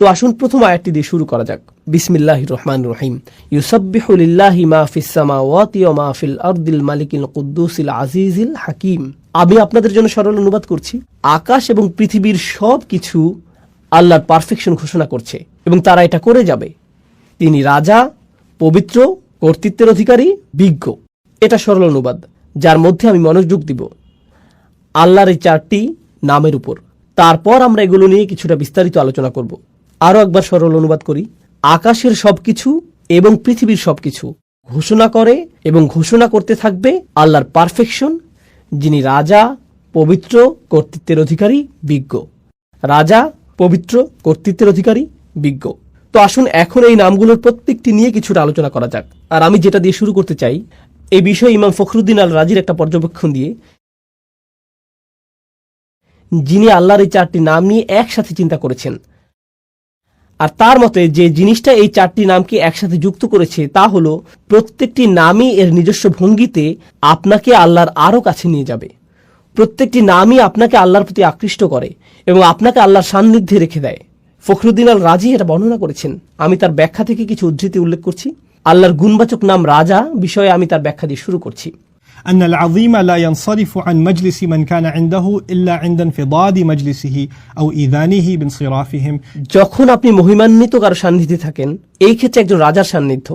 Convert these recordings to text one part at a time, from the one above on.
তো আসুন প্রথম আয়াতটি দিয়ে শুরু করা যাক। বিসমিল্লাহ রহমান রহিম। ইউসাব্বিহুলিল্লাহি মা ফিস সামাওয়াতি ওয়া মা ফিল আরদিল মালিকিল কুদ্দুসিল আজিজিল হাকিম। আমি আপনাদের জন্য সরল অনুবাদ করছি। আকাশ এবং পৃথিবীর সব কিছু আল্লাহর পারফেকশন ঘোষণা করছে এবং তারা এটা করে যাবে। তিনি রাজা, পবিত্র, কর্তৃত্বের অধিকারী, বিজ্ঞ। এটা সরল অনুবাদ, যার মধ্যে আমি মনোযোগ দিব। আল্লাহর এই চারটি নামের উপর। তারপর আমরা এগুলো নিয়ে কিছুটা বিস্তারিত আলোচনা করব। আরও একবার সরল অনুবাদ করি। আকাশের সবকিছু এবং পৃথিবীর সবকিছু ঘোষণা করে এবং ঘোষণা করতে থাকবে আল্লাহর পারফেকশন যিনি রাজা, পবিত্র কর্তৃত্বের অধিকারী, বিজ্ঞ। রাজা, পবিত্র কর্তৃত্বের অধিকারী, বিজ্ঞ। তো আসুন এখন এই নামগুলোর প্রত্যেকটি নিয়ে কিছুটা আলোচনা করা যাক। আর আমি যেটা দিয়ে শুরু করতে চাই, এই বিষয়ে ইমাম ফখরুদ্দিন আল রাজির একটা পর্যবেক্ষণ দিয়ে, যিনি আল্লাহর এই চারটি নাম নিয়ে একসাথে চিন্তা করেছেন। আর তার মতে যে জিনিসটা এই চারটি নামকে একসাথে যুক্ত করেছে তা হলো, প্রত্যেকটি নামই এর নিজস্ব ভঙ্গিতে আপনাকে আল্লাহর আরও কাছে নিয়ে যাবে। প্রত্যেকটি নামই আপনাকে আল্লাহর প্রতি আকৃষ্ট করে এবং আপনাকে আল্লাহর সান্নিধ্যে রেখে দেয়। ফখরুদ্দিন আল রাজি এটা বর্ণনা করেছেন। আমি তার ব্যাখ্যা থেকে কিছু উদ্ধৃতি উল্লেখ করছি। আল্লাহর গুণবাচক নাম রাজা বিষয়ে আমি তার ব্যাখ্যা দিয়ে শুরু করছি। أن العظيم لا ينصرف عن مجلس من كان عنده إلا عند انفضاد مجلسه أو إذانه بانصرافهم যখন আপনি মহিমান্বিত কারো সান্নিধ্যে থাকেন এই ক্ষেত্রে একজন রাজার সান্নিধ্য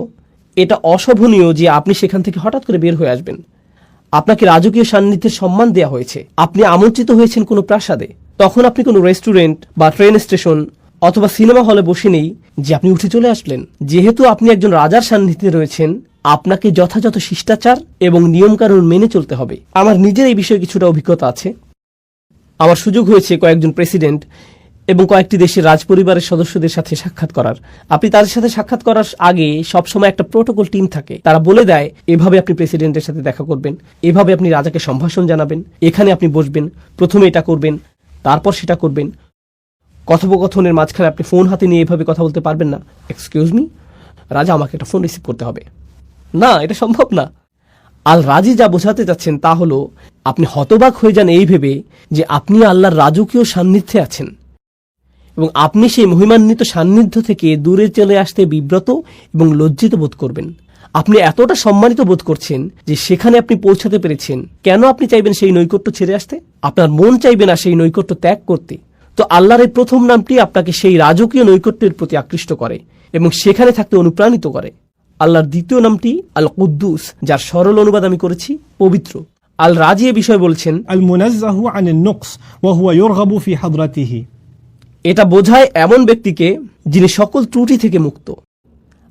এটা অশোভনীয় যে আপনি সেখান থেকে হঠাৎ করে বের হয়ে আসবেন আপনাকে রাজকীয় সান্নিধ্যের সম্মান দেওয়া হয়েছে আপনি আমন্ত্রিত হয়েছেন কোনো প্রাসাদে তখন আপনি কোনো রেস্টুরেন্ট বা ট্রেন স্টেশন অথবা সিনেমা হলে বসে নেই যে আপনি উঠে চলে আসলেন যেহেতু আপনি একজন রাজার সান্নিধ্যে রয়েছেন আপনাকে যথাযথ শিষ্টাচার এবং নিয়মকানুন মেনে চলতে হবে। আমার নিজের এই বিষয়ে কিছুটা অভিজ্ঞতা আছে। আমার সুযোগ হয়েছে কয়েকজন প্রেসিডেন্ট এবং কয়েকটি দেশের রাজপরিবারের সদস্যদের সাথে সাক্ষাৎ করার। আপনি তাদের সাথে সাক্ষাৎ করার আগে সবসময় একটা প্রোটোকল টিম থাকে। তারা বলে দেয়, এভাবে আপনি প্রেসিডেন্টের সাথে দেখা করবেন। এভাবে আপনি রাজাকে সম্ভাষণ জানাবেন। এখানে আপনি বসবেন। প্রথমে এটা করবেন, তারপর সেটা করবেন। কথোপকথনের মাঝখানে আপনি ফোন হাতে নিয়ে এভাবে কথা বলতে পারবেন না। এক্সকিউজ মি রাজা, আমাকে একটা ফোন রিসিভ করতে হবে। না, এটা সম্ভব না। আল রাজি যা বোঝাতে চাচ্ছেন তা হলো, আপনি হতবাক হয়ে যান এই ভেবে যে আপনি আল্লাহর রাজকীয় সান্নিধ্যে আছেন। এবং আপনি সেই মহিমান্বিত সান্নিধ্য থেকে দূরে চলে আসতে বিব্রত এবং লজ্জিত বোধ করবেন। আপনি এতটা সম্মানিত বোধ করছেন যে সেখানে আপনি পৌঁছাতে পেরেছেন। কেন আপনি চাইবেন সেই নৈকট্য ছেড়ে আসতে? আপনার মন চাইবে না সেই নৈকট্য ত্যাগ করতে। তো আল্লাহর এই প্রথম নামটি আপনাকে সেই রাজকীয় নৈকট্যের প্রতি আকৃষ্ট করে এবং সেখানে থাকতে অনুপ্রাণিত করে। আল্লাহর দ্বিতীয় নামটি আল কুদ্দুস যার সরল অনুবাদ আমি করেছি পবিত্র। আল রাজি এ বিষয়ে বলছেন আল মুনাজ্জাহু আনিন নুকস ওয়া হুয়া ইউরগাবু ফি হাদরাতিহি। এটা বোঝায় এমন ব্যক্তিকে যিনি সকল ত্রুটি থেকে মুক্ত।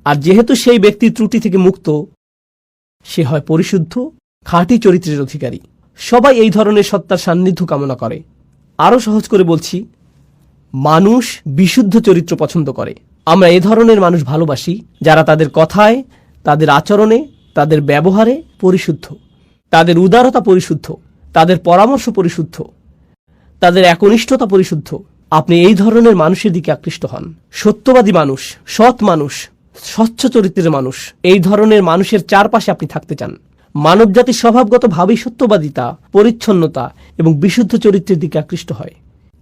আর যেহেতু সেই ব্যক্তি ত্রুটি থেকে মুক্ত সে হয় পরিশুদ্ধ খাঁটি চরিত্রের অধিকারী। সবাই এই ধরনের সত্তার সান্নিধ্য কামনা করে। আরও সহজ করে বলছি মানুষ বিশুদ্ধ চরিত্র পছন্দ করে। আমরা এ ধরনের মানুষ ভালোবাসি যারা তাদের কথায়, তাদের আচরণে, তাদের ব্যবহারে পরিশুদ্ধ। তাদের উদারতা পরিশুদ্ধ, তাদের পরামর্শ পরিশুদ্ধ, তাদের একনিষ্ঠতা পরিশুদ্ধ। আপনি এই ধরনের মানুষের দিকে আকৃষ্ট হন। সত্যবাদী মানুষ, সৎ মানুষ, স্বচ্ছ চরিত্রের মানুষ, এই ধরনের মানুষের চারপাশে আপনি থাকতে চান। মানবজাতির স্বভাবগতভাবেই সত্যবাদিতা, পরিচ্ছন্নতা এবং বিশুদ্ধ চরিত্রের দিকে আকৃষ্ট হয়।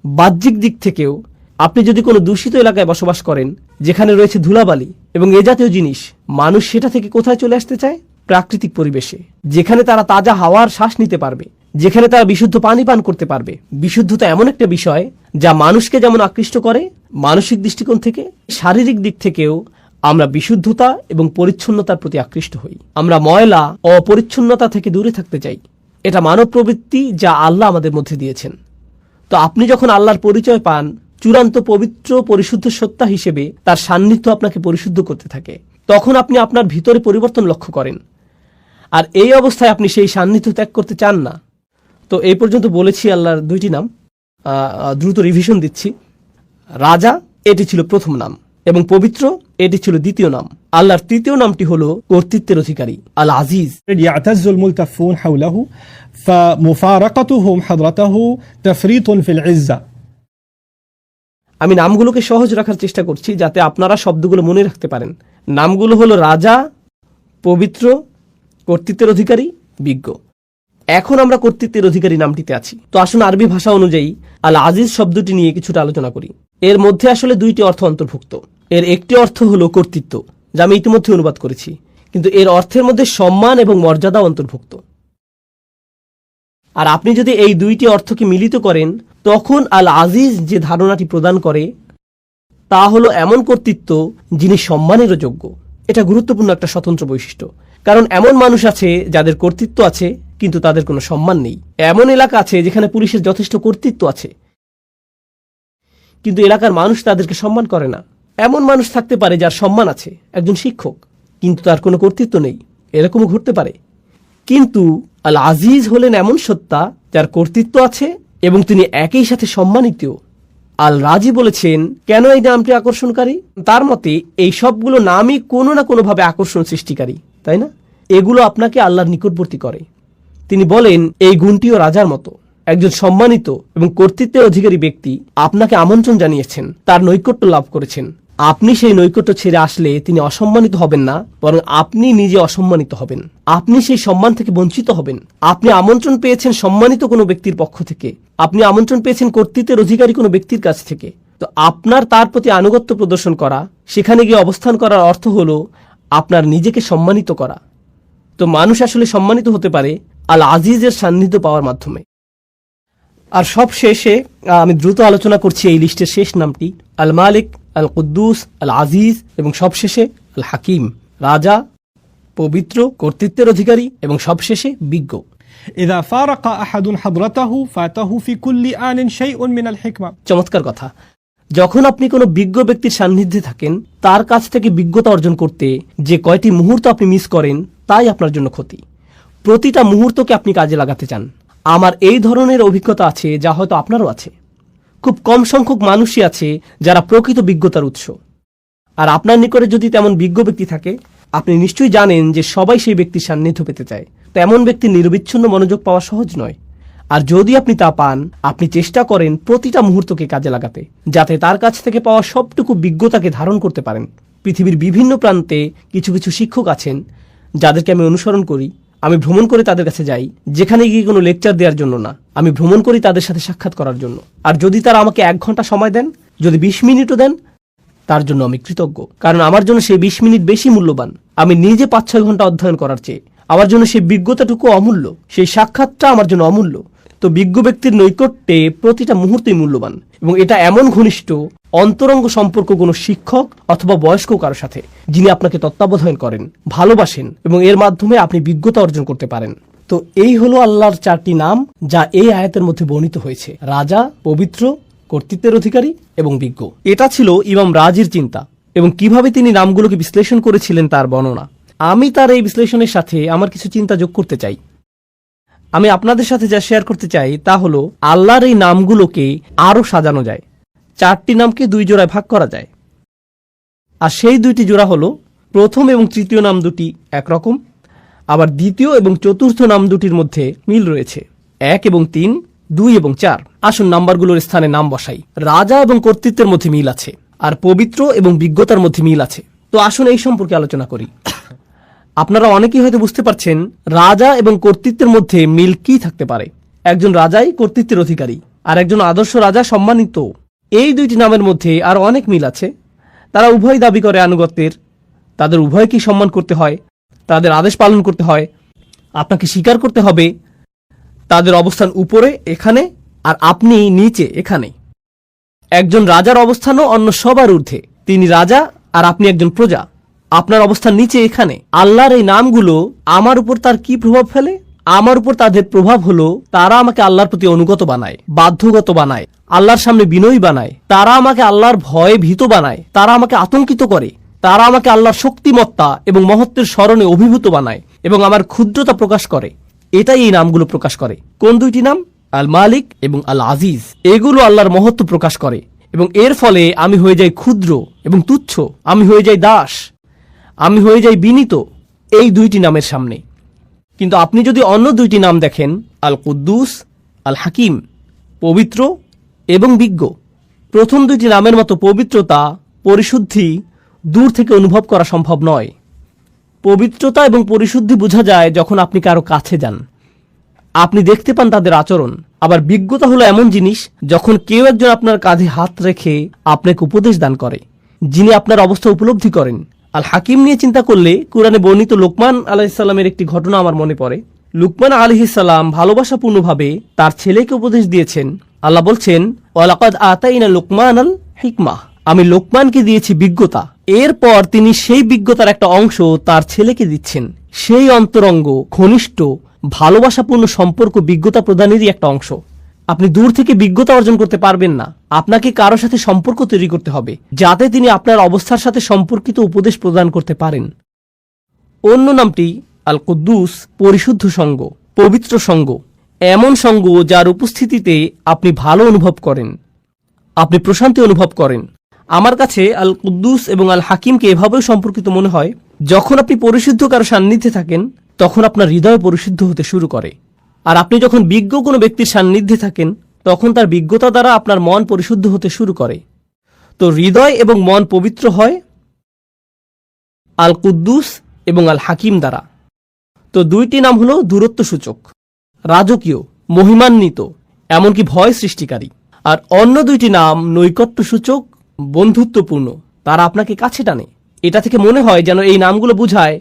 বাহ্যিক দিক থেকেও আপনি যদি কোনো দূষিত এলাকায় বসবাস করেন, যেখানে রয়েছে ধুলাবালি এবং এ জাতীয় জিনিস, মানুষ সেটা থেকে কোথায় চলে আসতে চায়? প্রাকৃতিক পরিবেশে, যেখানে তারা তাজা হাওয়ার শ্বাস নিতে পারবে, যেখানে তারা বিশুদ্ধ পানি পান করতে পারবে। বিশুদ্ধতা এমন একটা বিষয়, যা মানুষকে যেমন আকৃষ্ট করে, মানসিক দৃষ্টিকোণ থেকে, শারীরিক দিক থেকেও আমরা বিশুদ্ধতা এবং পরিচ্ছন্নতার প্রতি আকৃষ্ট হই। আমরা ময়লা, অপরিচ্ছন্নতা থেকে দূরে থাকতে চাই। এটা মানব প্রবৃত্তি যা আল্লাহ আমাদের মধ্যে দিয়েছেন। তো আপনি যখন আল্লাহর পরিচয় পান চূড়ান্ত পবিত্র পরিশুদ্ধ সত্তা হিসেবে তার সান্নিধ্য আপনাকে পরিশুদ্ধ করতে থাকে তখন আপনি আপনার ভিতরে পরিবর্তন লক্ষ্য করেন আর এই অবস্থায় আপনি সেই সান্নিধ্য ত্যাগ করতে চান না তো এই পর্যন্ত বলেছি আল্লাহর দুইটি নাম আহ, আহ, দ্রুত রিভিশন দিচ্ছি রাজা এটি ছিল প্রথম নাম এবং পবিত্র এটি ছিল দ্বিতীয় নাম আল্লাহর তৃতীয় নামটি হলো কর্তৃত্বের অধিকারী আল আজিজ يعتز الملتفون حوله فمفارقتهم حضرته تفريط في العزة আমি নামগুলোকে সহজ রাখার চেষ্টা করছি যাতে আপনারা শব্দগুলো মনে রাখতে পারেন। নামগুলো হলো রাজা, পবিত্র, কর্তৃত্বের অধিকারী, বিজ্ঞ। এখন আমরা কর্তৃত্বের অধিকারী নামটিতে আছি। তো আসুন আরবি ভাষা অনুযায়ী আল আজিজ শব্দটি নিয়ে কিছুটা আলোচনা করি। এর মধ্যে আসলে দুইটি অর্থ অন্তর্ভুক্ত। এর একটি অর্থ হলো কর্তৃত্ব, যা আমি ইতিমধ্যে অনুবাদ করেছি। কিন্তু এর অর্থের মধ্যে সম্মান এবং মর্যাদা অন্তর্ভুক্ত। আর আপনি যদি এই দুইটি অর্থকে মিলিত করেন, তখন আল আজিজ যে ধারণাটি প্রদান করে, তা হলো এমন কর্তৃত্ব যিনি সম্মানেরও যোগ্য। এটা গুরুত্বপূর্ণ একটা স্বতন্ত্র বৈশিষ্ট্য। কারণ এমন মানুষ আছে যাদের কর্তৃত্ব আছে, কিন্তু তাদের কোনো সম্মান নেই। এমন এলাকা আছে যেখানে পুলিশের যথেষ্ট কর্তৃত্ব আছে, কিন্তু এলাকার মানুষ তাদেরকে সম্মান করে না। এমন মানুষ থাকতে পারে যার সম্মান আছে, একজন শিক্ষক, কিন্তু তার কোনো কর্তৃত্ব নেই। এরকমও ঘটতে পারে। কিন্তু আল আজিজ হলেন এমন সত্তা যার কর্তৃত্ব আছে এবং তিনি একই সাথে সম্মানিত আল রাজি বলেছেন, কেন এই নামটি আকর্ষণকারী? তার মতে, এই সবগুলো নামই কোনো না কোনোভাবে আকর্ষণ সৃষ্টিকারী, তাই না? এগুলো আপনাকে আল্লাহর নিকটবর্তী করে। তিনি বলেন, এই গুণটিও রাজার মতো। একজন সম্মানিত এবং কর্তৃত্বের অধিকারী ব্যক্তি আপনাকে আমন্ত্রণ জানিয়েছেন, তার নৈকট্য লাভ করেছেন। আপনি সেই নৈকট্য ছেড়ে আসলে তিনি অসম্মানিত হবেন না, বরং আপনি নিজে অসম্মানিত হবেন। আপনি সেই সম্মান থেকে বঞ্চিত হবেন। আপনি আমন্ত্রণ পেয়েছেন সম্মানিত কোনো ব্যক্তির পক্ষ থেকে। আপনি আমন্ত্রণ পেয়েছেন কর্তৃত্বের অধিকারী কোনো ব্যক্তির কাছ থেকে। তো আপনার তার প্রতি আনুগত্য প্রদর্শন করা, সেখানে গিয়ে অবস্থান করার অর্থ হলো আপনার নিজেকে সম্মানিত করা। তো মানুষ আসলে সম্মানিত হতে পারে আল আজিজের সান্নিধ্য পাওয়ার মাধ্যমে। আর সব শেষে আমি দ্রুত আলোচনা করছি এই লিস্টের শেষ নামটি, আল মালিক আল কুদ্দুস আল আজিজ এবং সবশেষে আল হাকিম রাজা পবিত্র কর্তৃত্বের অধিকারী এবং সবশেষে বিজ্ঞ إذا فارق أحد حضرته فاته في كل آن شيء من الحكمة চমৎকার কথা যখন আপনি কোনো বিজ্ঞ ব্যক্তির সান্নিধ্যে থাকেন তার কাছ থেকে বিজ্ঞতা অর্জন করতে যে কয়টি মুহূর্ত আপনি মিস করেন তাই আপনার জন্য ক্ষতি প্রতিটা মুহূর্তকে আপনি কাজে লাগাতে চান আমার এই ধরনের অভিজ্ঞতা আছে যা হয়তো আপনারও আছে খুব কম সংখ্যক মানুষই আছে যারা প্রকৃত বিজ্ঞতার উৎস। আর আপনার নিকটে যদি তেমন বিজ্ঞ ব্যক্তি থাকে, আপনি নিশ্চয়ই জানেন যে সবাই সেই ব্যক্তির সান্নিধ্য পেতে চায়। তেমন ব্যক্তির নিরবিচ্ছিন্ন মনোযোগ পাওয়া সহজ নয়। আর যদি আপনি তা পান, আপনি চেষ্টা করেন প্রতিটা মুহূর্তকে কাজে লাগাতে, যাতে তার কাছ থেকে পাওয়া সবটুকু বিজ্ঞতাকে ধারণ করতে পারেন। পৃথিবীর বিভিন্ন প্রান্তে কিছু কিছু শিক্ষক আছেন, যাদেরকে আমি অনুসরণ করি। আমি ভ্রমণ করে তাদের কাছে যাই, যেখানে গিয়ে কোনো লেকচার দেওয়ার জন্য না। আমি ভ্রমণ করি তাদের সাথে সাক্ষাৎ করার জন্য। আর যদি তারা আমাকে এক ঘণ্টা সময় দেন, যদি বিশ মিনিটও দেন, তার জন্য আমি কৃতজ্ঞ। কারণ আমার জন্য সেই বিশ মিনিট বেশি মূল্যবান। আমি নিজে পাঁচ ছয় ঘণ্টা অধ্যয়ন করার চেয়ে। আমার জন্য সেই বিজ্ঞতাটুকু অমূল্য। সেই সাক্ষাৎটা আমার জন্য অমূল্য। তো বিজ্ঞ ব্যক্তির নৈকট্যে প্রতিটা মুহূর্তেই মূল্যবান এবং এটা এমন ঘনিষ্ঠ অন্তরঙ্গ সম্পর্ক কোনো শিক্ষক অথবা বয়স্ক কারও সাথে যিনি আপনাকে তত্ত্বাবধান করেন, ভালোবাসেন এবং এর মাধ্যমে আপনি বিজ্ঞতা অর্জন করতে পারেন। তো এই হলো আল্লাহর চারটি নাম যা এই আয়াতের মধ্যে বর্ণিত হয়েছে। রাজা, পবিত্র, কর্তৃত্বের অধিকারী এবং বিজ্ঞ। এটা ছিল ইমাম রাজির চিন্তা এবং কীভাবে তিনি নামগুলোকে বিশ্লেষণ করেছিলেন তার বর্ণনা। আমি তার এই বিশ্লেষণের সাথে আমার কিছু চিন্তা যোগ করতে চাই। আমি আপনাদের সাথে যা শেয়ার করতে চাই তা হলো, আল্লাহর এই নামগুলোকে আরও সাজানো যায়। চারটি নামকে দুই জোড়ায় ভাগ করা যায়। আর সেই দুইটি জোড়া হলো, প্রথম এবং তৃতীয় নাম দুটি একরকম, আবার দ্বিতীয় এবং চতুর্থ নাম দুটির মধ্যে মিল রয়েছে। এক এবং তিন, দুই এবং চার। আসুন নাম্বারগুলোর স্থানে নাম বসাই। রাজা এবং কর্তৃত্বের মধ্যে মিল আছে, আর পবিত্র এবং বিজ্ঞতার মধ্যে মিল আছে। তো আসুন এই সম্পর্কে আলোচনা করি। আপনারা অনেকেই হয়তো বুঝতে পারছেন রাজা এবং কর্তৃত্বের মধ্যে মিল কি থাকতে পারে। একজন রাজাই কর্তৃত্বের অধিকারী, আর একজন আদর্শ রাজা সম্মানিত। এই দুইটি নামের মধ্যে আর অনেক মিল আছে। তারা উভয় দাবি করে আনুগত্যের। তাদের উভয়কেই সম্মান করতে হয়, তাদের আদেশ পালন করতে হয়, আপনাকে স্বীকার করতে হবে। তাদের অবস্থান উপরে, এখানে, আর আপনি নিচে, এখানে। একজন রাজার অবস্থানও অন্য সবার ঊর্ধ্বে। তিনি রাজা, আর আপনি একজন প্রজা। আপনার অবস্থান নিচে এখানে। আল্লাহর এই নামগুলো আমার উপর তার কি প্রভাব ফেলে? আমার উপর তাদের প্রভাব হলো, তারা আমাকে আল্লাহর প্রতি অনুগত বানায়, বাধ্যগত বানায়, আল্লাহর সামনে বিনয়ী বানায়, তারা আমাকে আল্লাহর ভয়ে ভীত বানায়, তারা আমাকে আতঙ্কিত করে, তারা আমাকে আল্লাহর শক্তিমত্তা এবং মহত্বের স্মরণে অভিভূত বানায় এবং আমার ক্ষুদ্রতা প্রকাশ করে। এটাই এই নামগুলো প্রকাশ করে। কোন দুইটি নাম? আল মালিক এবং আল আজিজ এগুলো আল্লাহর মহত্ব প্রকাশ করে এবং এর ফলে আমি হয়ে যাই ক্ষুদ্র এবং তুচ্ছ, আমি হয়ে যাই দাস। আমি হয়ে যাই বিনীত এই দুইটি নামের সামনে। কিন্তু আপনি যদি অন্য দুইটি নাম দেখেন আল কুদ্দুস আল হাকিম পবিত্র এবং বিজ্ঞ, প্রথম দুইটি নামের মতো পবিত্রতা, পরিশুদ্ধি দূর থেকে অনুভব করা সম্ভব নয়। পবিত্রতা এবং পরিশুদ্ধি বোঝা যায় যখন আপনি কারও কাছে যান। আপনি দেখতে পান তাদের আচরণ। আবার বিজ্ঞতা হলো এমন জিনিস, যখন কেউ একজন আপনার কাঁধে হাত রেখে আপনাকে উপদেশ দান করে, যিনি আপনার অবস্থা উপলব্ধি করেন। আল হাকিম নিয়ে চিন্তা করলে কোরআনে বর্ণিত লোকমান আলাহিসাল্লামের একটি ঘটনা আমার মনে পড়ে। লুকমান আলহিসাল্লাম ভালোবাসাপূর্ণভাবে তার ছেলেকে উপদেশ দিয়েছেন। আল্লাহ বলছেন, ওয়ালাকাদ আতাইনা লোকমান আল হিকমা। আমি লোকমানকে দিয়েছি বিজ্ঞতা। এরপর তিনি সেই বিজ্ঞতার একটা অংশ তার ছেলেকে দিচ্ছেন। সেই অন্তরঙ্গ, ঘনিষ্ঠ, ভালোবাসাপূর্ণ সম্পর্ক বিজ্ঞতা প্রদানেরই একটা অংশ। আপনি দূর থেকে বিজ্ঞতা অর্জন করতে পারবেন না। আপনাকে কারও সাথে সম্পর্ক তৈরি করতে হবে, যাতে তিনি আপনার অবস্থার সাথে সম্পর্কিত উপদেশ প্রদান করতে পারেন। অন্য নামটি আল কুদ্দুস পরিশুদ্ধ সঙ্গ, পবিত্র সঙ্গ, এমন সঙ্গ যার উপস্থিতিতে আপনি ভালো অনুভব করেন। আপনি প্রশান্তি অনুভব করেন। আমার কাছে আল কুদ্দুস এবং আল হাকিমকে এভাবেও সম্পর্কিত মনে হয়, যখন আপনি পরিশুদ্ধ কারও সান্নিধ্যে থাকেন, তখন আপনার হৃদয় পরিশুদ্ধ হতে শুরু করে। আর আপনি যখন বিজ্ঞ কোনো ব্যক্তির সান্নিধ্যে থাকেন, তখন তার বিজ্ঞতা দ্বারা আপনার মন পরিশুদ্ধ হতে শুরু করে। তো হৃদয় এবং মন পবিত্র হয় আল কুদ্দুস এবং আল হাকিম দ্বারা। তো দুইটি নাম হলো দূরত্ব সূচক রাজকীয়, মহিমান্বিত, এমনকি ভয় সৃষ্টিকারী। আর অন্য দুইটি নাম নৈকট্য সূচক বন্ধুত্বপূর্ণ, তারা আপনাকে কাছে টানে। এটা থেকে মনে হয় যেন এই নামগুলো বুঝায়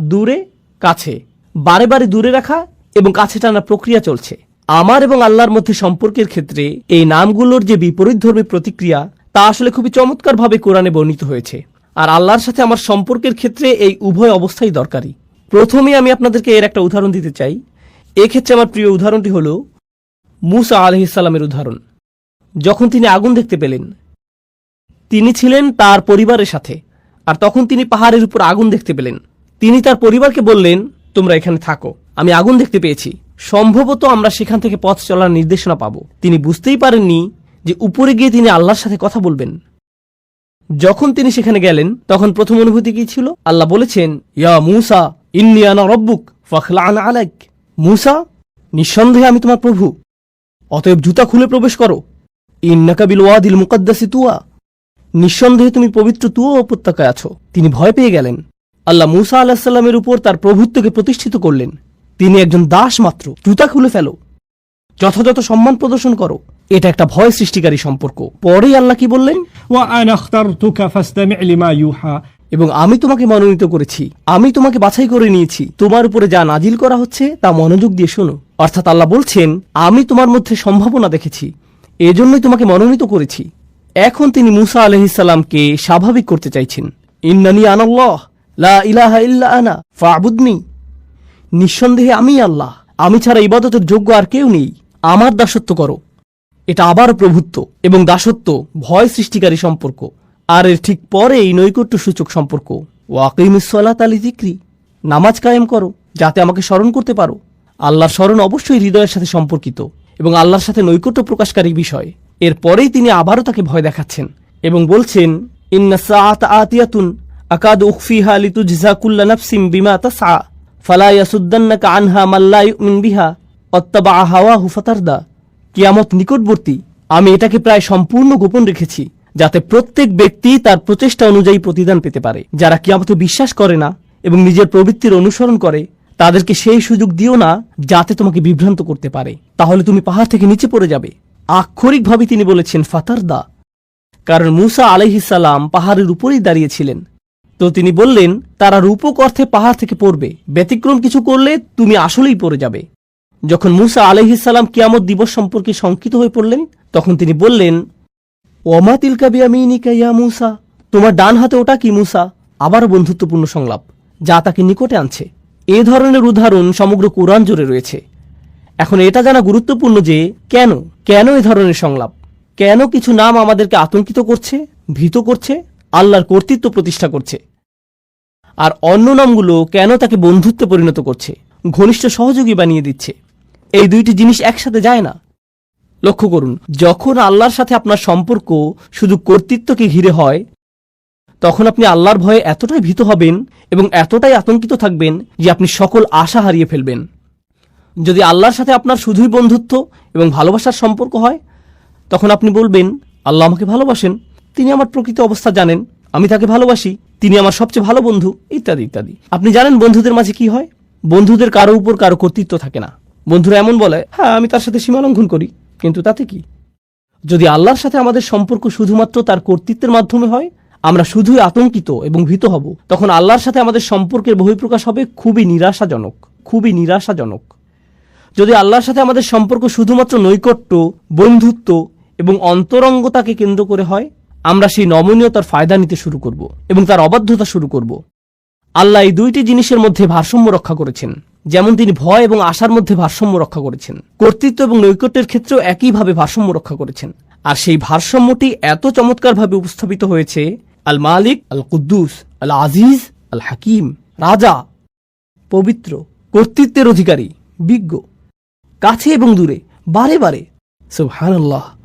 দূরে, কাছে। বারে বারে দূরে রাখা এবং কাছে টানার প্রক্রিয়া চলছে। আমার এবং আল্লাহর মধ্যে সম্পর্কের ক্ষেত্রে এই নামগুলোর যে বিপরীত বিপরীতধর্মী প্রতিক্রিয়া, তা আসলে খুবই চমৎকারভাবে কোরআনে বর্ণিত হয়েছে। আর আল্লাহর সাথে আমার সম্পর্কের ক্ষেত্রে এই উভয় অবস্থাই দরকারি। প্রথমে আমি আপনাদেরকে এর একটা উদাহরণ দিতে চাই। এক্ষেত্রে আমার প্রিয় উদাহরণটি হল মুসা আলহিসাল্লামের উদাহরণ। যখন তিনি আগুন দেখতে পেলেন, তিনি ছিলেন তার পরিবারের সাথে। আর তখন তিনি পাহাড়ের উপর আগুন দেখতে পেলেন। তিনি তার পরিবারকে বললেন, তোমরা এখানে থাকো। আমি আগুন দেখতে পেয়েছি। সম্ভবত আমরা সেখান থেকে পথ চলার নির্দেশনা পাব। তিনি বুঝতেই পারেননি যে উপরে গিয়ে তিনি আল্লাহর সাথে কথা বলবেন। যখন তিনি সেখানে গেলেন, তখন প্রথম অনুভূতি কি ছিল? আল্লাহ বলেছেন, ইয়া মুসা, ইন্নি আনা রব্বুক ফখলা আনা আলাইক। মুসা, নিঃসন্দেহে আমি তোমার প্রভু। অতএব জুতা খুলে প্রবেশ করো। ইন্নাকা বিল ওয়াদিল মুকদ্দাসি তুয়া। নিঃসন্দেহে তুমি পবিত্র তুয়া উপত্যকায় আছো। তিনি ভয় পেয়ে গেলেন। আল্লাহ মুসা আলাহিসাল্লামের উপর তার প্রভুত্বকে প্রতিষ্ঠিত করলেন। তিনি একজন দাস মাত্র। জুতা খুলে ফেলো। যথাযথ সম্মান প্রদর্শন করো। এটা একটা ভয় সৃষ্টিকারী সম্পর্ক। পরে আল্লাহ কি বললেন? এবং আমি তোমাকে মনোনীত করেছি। আমি তোমাকে বাছাই করে নিয়েছি। তোমার উপরে যা নাজিল করা হচ্ছে তা মনোযোগ দিয়ে শোনো। অর্থাৎ আল্লাহ বলছেন আমি তোমার মধ্যে সম্ভাবনা দেখেছি। এজন্যই তোমাকে মনোনীত করেছি। এখন তিনি মুসা আলহিসাল্লামকে স্বাভাবিক করতে চাইছেন। ইন্নানি আনাল্লাহ লা ইলাহা ইল্লা আনা ফাবুদনি। নিঃসন্দেহে আমি আল্লাহ। আমি ছাড়া ইবাদতের যোগ্য আর কেউ নেই। আমার দাসত্ব করো। এটা আবার প্রভুত্ব এবং দাসত্ব ভয় সৃষ্টিকারী সম্পর্ক। আর এর ঠিক পরে এই নৈকট্য সূচক সম্পর্ক। ওয়াকিমিসলাত আলী জিক্রি নামাজ কায়েম করো, যাতে আমাকে স্মরণ করতে পারো। আল্লাহর স্মরণ অবশ্যই হৃদয়ের সাথে সম্পর্কিত এবং আল্লাহর সাথে নৈকট্য প্রকাশকারী বিষয়। এর পরেই তিনি আবারও তাকে ভয় দেখাচ্ছেন এবং বলছেন, ইন্না সাআত আতিয়াতুন আকাদ উখফিহা লিতুজজা কুল্লা নাফসিম বিমা তাসআ। ফালা ইয়াসুদ্দান্নাকা আনহা মাল্লা ইউমিন বিহা অত্তাবা হাওয়াহু ফাতারদা। কিয়ামত নিকটবর্তী, আমি এটাকে প্রায় সম্পূর্ণ গোপন রেখেছি, যাতে প্রত্যেক ব্যক্তি তার প্রচেষ্টা অনুযায়ী প্রতিদান পেতে পারে। যারা কিয়ামতে বিশ্বাস করে না এবং নিজের প্রবৃত্তির অনুসরণ করে, তাদেরকে সেই সুযোগ দিও না যাতে তোমাকে বিভ্রান্ত করতে পারে। তাহলে তুমি পাহাড় থেকে নিচে পড়ে যাবে। আক্ষরিকভাবে তিনি বলেছেন, ফাতারদা। কারণ মুসা আলাইহিসাল্লাম পাহাড়ের উপরেই দাঁড়িয়েছিলেন। তো তিনি বললেন, তারা রূপক অর্থে পাহাড় থেকে পড়বে। ব্যতিক্রম কিছু করলে তুমি আসলেই পড়ে যাবে। যখন মুসা আলহিসাল্লাম কিয়ামত দিবস সম্পর্কে শঙ্কিত হয়ে পড়লেন, তখন তিনি বললেন ওমা তিলকা বিয়ামিনিকা ইয়া মুসা? তোমার ডান হাতে ওটা কি মুসা? আবারও বন্ধুত্বপূর্ণ সংলাপ, যা তাকে নিকটে আনছে। এ ধরনের উদাহরণ সমগ্র কোরআন জুড়ে রয়েছে। এখন এটা জানা গুরুত্বপূর্ণ যে, কেন কেন এ ধরনের সংলাপ? কেন কিছু নাম আমাদেরকে আতঙ্কিত করছে, ভীত করছে, আল্লাহর কর্তৃত্ব প্রতিষ্ঠা করছে? আর অন্য নামগুলো কেন তাকে বন্ধুত্বে পরিণত করছে? ঘনিষ্ঠ সহযোগী বানিয়ে দিচ্ছে। এই দুইটি জিনিস একসাথে যায় না। লক্ষ্য করুন, যখন আল্লাহর সাথে আপনার সম্পর্ক শুধু কর্তৃত্বকে ঘিরে হয়, তখন আপনি আল্লাহর ভয়ে এতটাই ভীত হবেন এবং এতটাই আতঙ্কিত থাকবেন যে আপনি সকল আশা হারিয়ে ফেলবেন। যদি আল্লাহর সাথে আপনার শুধুই বন্ধুত্ব এবং ভালোবাসার সম্পর্ক হয়, তখন আপনি বলবেন, আল্লাহ আমাকে ভালোবাসেন। তিনি আমার প্রকৃত অবস্থা জানেন। আমি তাকে ভালোবাসি। তিনি আমার সবচেয়ে ভালো বন্ধু, ইত্যাদি ইত্যাদি। আপনি জানেন বন্ধুদের মাঝে কি হয়? বন্ধুদের কারও উপর কারও কর্তৃত্ব থাকে না। বন্ধুরা এমন বলে হ্যাঁ আমি তার সাথে সীমা লঙ্ঘন করি, কিন্তু তাতে কি? যদি আল্লাহর সাথে আমাদের সম্পর্ক শুধুমাত্র তার কর্তৃত্বের মাধ্যমে হয়, আমরা শুধুই আতঙ্কিত এবং ভীত হব, তখন আল্লাহর সাথে আমাদের সম্পর্কের বহিঃপ্রকাশ হবে খুবই নিরাশাজনক খুবই নিরাশাজনক। যদি আল্লাহর সাথে আমাদের সম্পর্ক শুধুমাত্র নৈকট্য, বন্ধুত্ব এবং অন্তরঙ্গতাকে কেন্দ্র করে হয় আমরা সেই নমনীয়তার ফায়দা নিতে শুরু করব এবং তার অবাধ্যতা শুরু করব। আল্লাহ এই দুইটি জিনিসের মধ্যে ভারসাম্য রক্ষা করেছেন, যেমন তিনি ভয় এবং আশার মধ্যে ভারসাম্য রক্ষা করেছেন। কর্তৃত্ব এবং নৈকট্যের ক্ষেত্রেও একইভাবে ভারসাম্য রক্ষা করেছেন। আর সেই ভারসাম্যটি এত চমৎকারভাবে উপস্থাপিত হয়েছে, আল মালিক, আল কুদ্দুস, আল আজিজ, আল হাকিম, রাজা, পবিত্র, কর্তৃত্বের অধিকারী, বিজ্ঞ, কাছে এবং দূরে, বারে বারে। সুবহানাল্লাহ।